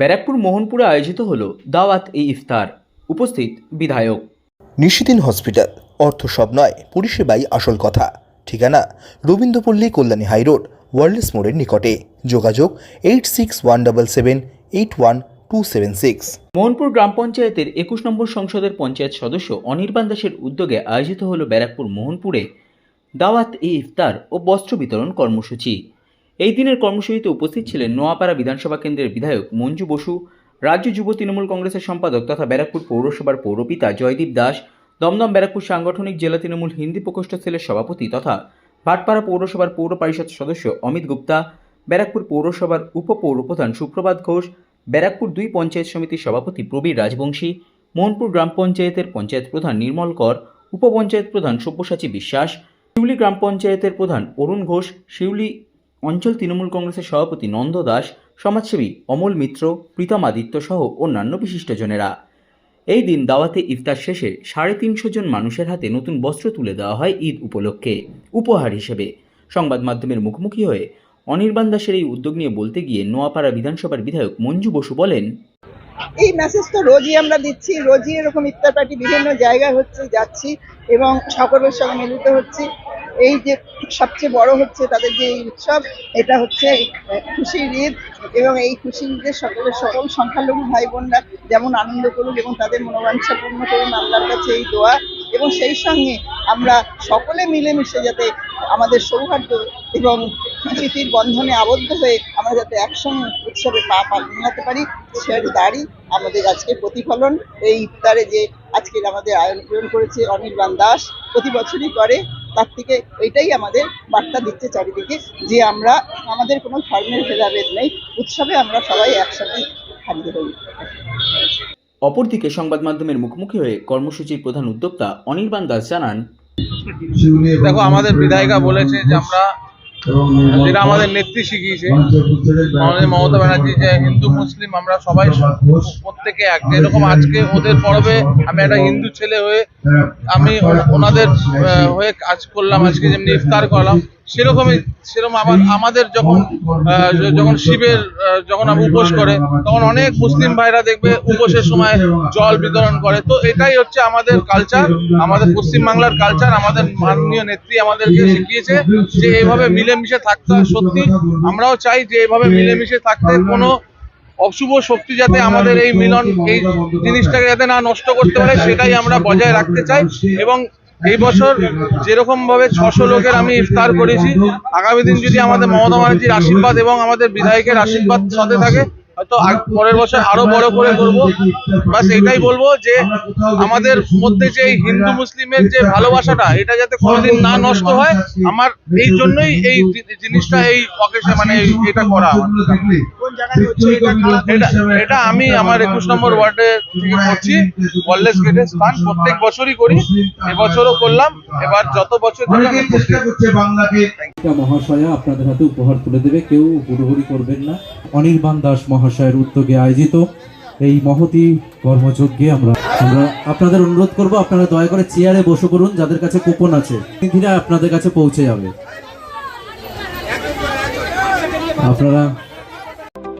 ব্যারাকপুর মোহনপুরে আয়োজিত হলো দাওয়াত ই ইফতার। উপস্থিত বিধায়ক। নিশিদিন হসপিটাল অর্থ সব নয় পরিষেবাই আসল কথা। ঠিকানা রবীন্দ্রপল্লী কল্যাণী হাইরোড ওয়ার্ল্ডস মোড়ের নিকটে। যোগাযোগ eight six one double seven eight one two seven six. Mohanpur গ্রাম পঞ্চায়েতের একুশ নম্বর সংসদের পঞ্চায়েত সদস্য অনির্বাণ দাসের উদ্যোগে আয়োজিত হল ব্যারাকপুর মোহনপুরে দাওয়াত ই ইফতার ও বস্ত্র বিতরণ কর্মসূচি। এই দিনের কর্মসূচিতে উপস্থিত ছিলেন নোয়াপাড়া বিধানসভা কেন্দ্রের বিধায়ক মঞ্জু বসু, রাজ্য যুব তৃণমূল কংগ্রেসের সম্পাদক তথা ব্যারাকপুর পৌরসভার পৌরপিতা জয়দীপ দাস, দমদম ব্যারাকপুর সাংগঠনিক জেলা তৃণমূল হিন্দি প্রকোষ্ঠ সেলের সভাপতি তথা ভাটপাড়া পৌরসভার পৌর পরিষদ সদস্য অমিত গুপ্তা, ব্যারাকপুর পৌরসভার উপপৌরপ্রধান সুপ্রভাত ঘোষ, ব্যারাকপুর দুই পঞ্চায়েত সমিতির সভাপতি প্রবীর রাজবংশী, মোহনপুর গ্রাম পঞ্চায়েতের পঞ্চায়েত প্রধান নির্মল কর, উপপঞ্চায়েত প্রধান সব্যসাচী বিশ্বাস, শিউলি গ্রাম পঞ্চায়েতের প্রধান অরুণ ঘোষ, শিউলি অঞ্চল তৃণমূল কংগ্রেসের সভাপতি নন্দ দাস, সমাজসেবী অমল মিত্র, প্রীতম আদিত্য সহ অন্যান্য বিশিষ্টজনেরা। এই দিন দাওয়াতে ইফতার শেষে সাড়ে তিনশো জন মানুষের হাতে নতুন বস্ত্র তুলে দেওয়া হয় ঈদ উপলক্ষে। উপহার হিসেবে সংবাদ মাধ্যমের মুখোমুখি হয়ে অনির্বাণ দাসের এই উদ্যোগ নিয়ে বলতে গিয়ে নোয়াপাড়া বিধানসভার বিধায়ক মঞ্জু বসু বলেন, এই মেসেজ তো রোজই আমরা দিচ্ছি, রোজই এরকম ইফতার পার্টি বিভিন্ন জায়গায় হচ্ছে যাচ্ছি এবং সকলের সঙ্গে মিলিত হচ্ছি। এই যে সবচেয়ে বড় হচ্ছে তাদের যে এই উৎসব, এটা হচ্ছে খুশির ঈদ এবং এই খুশির ঈদের সকলের সকল সংখ্যালঘু ভাই বোনরা যেমন আনন্দ করুক এবং তাদের মনোবাঞ্ছা পূর্ণ করুন আল্লাহর কাছে এই দোয়া এবং সেই সঙ্গে আমরা সকলে মিলেমিশে যাতে আমাদের সৌহার্দ্য এবং স্মৃতির বন্ধনে আবদ্ধ হয়ে আমরা যাতে একসঙ্গে উৎসবে পা পা মিলাতে পারি, সেটা দাঁড়ি আমাদের আজকে প্রতিফলন। এই ইফতারে যে আজকের আমাদের আয়োজন করেছে অনির্বাণ দাস, প্রতি বছরই করে। তার থেকে এটাই আমাদের বার্তা দিচ্ছে চারিদিকে যে আমরা আমাদের কোনো ধর্মের ভেদাভেদ নেই। উৎসবে আমরা সবাই একসাথে হারিয়ে হই। অপরদিকে সংবাদ মাধ্যমের মুখোমুখি হয়ে কর্মসূচির প্রধান উদ্যোক্তা অনির্বাণ দাস জানান দেখো আমাদের বিধায়িকা বলেছে যে আমরা যেটা আমাদের নেত্রী শিখিয়েছে। আমাদের মমতা ব্যানার্জি যে হিন্দু মুসলিম আমরা সবাই প্রত্যেকে এক। যেরকম আজকে ওদের পর্বে আমি একটা হিন্দু ছেলে হয়ে আমি ওনাদের হয়ে কাজ করলাম আজকে যেমনি ইফতার করলাম। সেরকমই, সেরকম আবার আমাদের যখন যখন শিবের যখন আমি উপোস করে, তখন অনেক মুসলিম ভাইরা দেখবে উপোসের সময় জল বিতরণ করে। তো এটাই হচ্ছে আমাদের কালচার আমাদের পশ্চিম বাংলার কালচার আমাদের মাননীয় নেত্রী আমাদেরকে শিখিয়েছে যে এইভাবে মিলেমিশে থাকতে সত্যি। আমরাও চাই যে এইভাবে মিলেমিশে থাকতে, কোনো অশুভ শক্তি যাতে আমাদের এই মিলন, এই জিনিসটাকে যাতে না নষ্ট করতে পারে, সেটাই আমরা বজায় রাখতে চাই। এবং এই বছর যেরকম ভাবে ছশো লোকের আমি ইফতার করেছি, আগামী দিন যদি আমাদের মমতা ব্যানার্জির আশীর্বাদ এবং আমাদের বিধায়কের আশীর্বাদ সাথে থাকে, হয়তো পরের বছর আরও বড় করে করব। বাস এটাই বলব যে আমাদের মধ্যে যে হিন্দু মুসলিমের যে ভালোবাসাটা, এটা যাতে কোনোদিন না নষ্ট হয়, আমার এই জন্যই এই জিনিসটা এই অকেশে মানে এটা করা। এটা এটা আমি আমার একুশ নম্বর ওয়ার্ডে থেকে করছি গেটের স্থান প্রত্যেক বছরই করি এবছরও করলাম এবার যত বছর মহাশয়া আপনাদের হাতে উপহার তুলে দেবে কেউ হুড়োহুড়ি করবেন না। অনির্বাণ দাস মহাশয়ের উদ্যোগে আয়োজিত এই মহতি কর্মযজ্ঞে আমরা আমরা আপনাদের অনুরোধ করব আপনারা দয়া করে চেয়ারে বসে পড়ুন যাদের কাছে কুপন আছে। ধীরে আপনাদের কাছে পৌঁছে যাবে। আপনারা